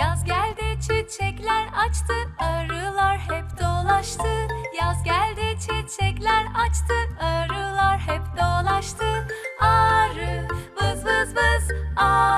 Yaz geldi çiçekler açtı arılar hep dolaştı. Yaz geldi çiçekler açtı arılar hep dolaştı. Arı vız vız vız arı